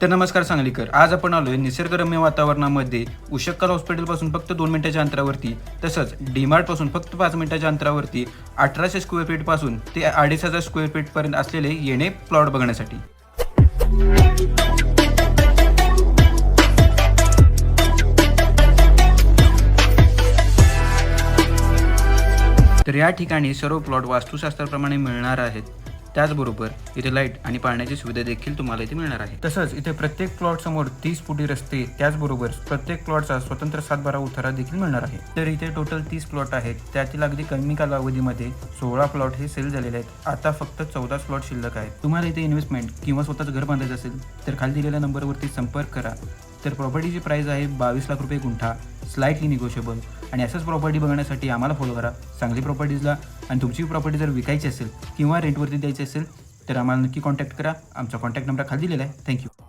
तर नमस्कार सांगलीकर. आज आपण आलोय निसर्गरम्य वातावरणामध्ये. उशक्कल हॉस्पिटलपासून फक्त दोन मिनिटाच्या अंतरावरती. तसंच डीमार्टपासून फक्त पाच मिनिटाच्या अंतरावरती. अठराशे स्क्वेअर फीटपासून ते अडीच हजार स्क्वेअर फीटपर्यंत असलेले येणे प्लॉट बघण्यासाठी. तर या ठिकाणी सर्व प्लॉट वास्तुशास्त्राप्रमाणे मिळणार आहेत. त्याचबरोबर इथे लाइट आणि पाण्याची सुविधा देखील तुम्हाला इथे मिळणार आहे. तसंच इथे प्रत्येक प्लॉट समोर तीस फुटी रस्ते त्याचबरोबर प्रत्येक प्लॉटचा स्वतंत्र सातबारा उतारा देखील मिळणार आहे. तर इथे टोटल तीस प्लॉट आहेत. त्यातील अगदी कमी कालावधीमध्ये सोळा प्लॉट हे सेल झालेले आहेत. आता फक्त चौदा प्लॉट शिल्लक आहेत. तुम्हाला इथे इन्व्हेस्टमेंट किंवा स्वतःच घर बांधायचं असेल तर खाली दिलेल्या नंबरवरती संपर्क करा. तर प्रॉपर्टीची प्राइस आहे बावीस लाख रुपये गुंठा. स्लाइटली निगोशिएबल आणि असंच प्रॉपर्टी बघण्यासाठी आम्हाला फॉलो करा. चांगली प्रॉपर्टीजला आणि तुमची प्रॉपर्टी जर विकायची असेल किंवा रेंटवरती द्यायची असेल तर आम्हाला नक्की कॉन्टॅक्ट करा. आमचा कॉन्टॅक्ट नंबर खाली दिलेला आहे. थँक्यू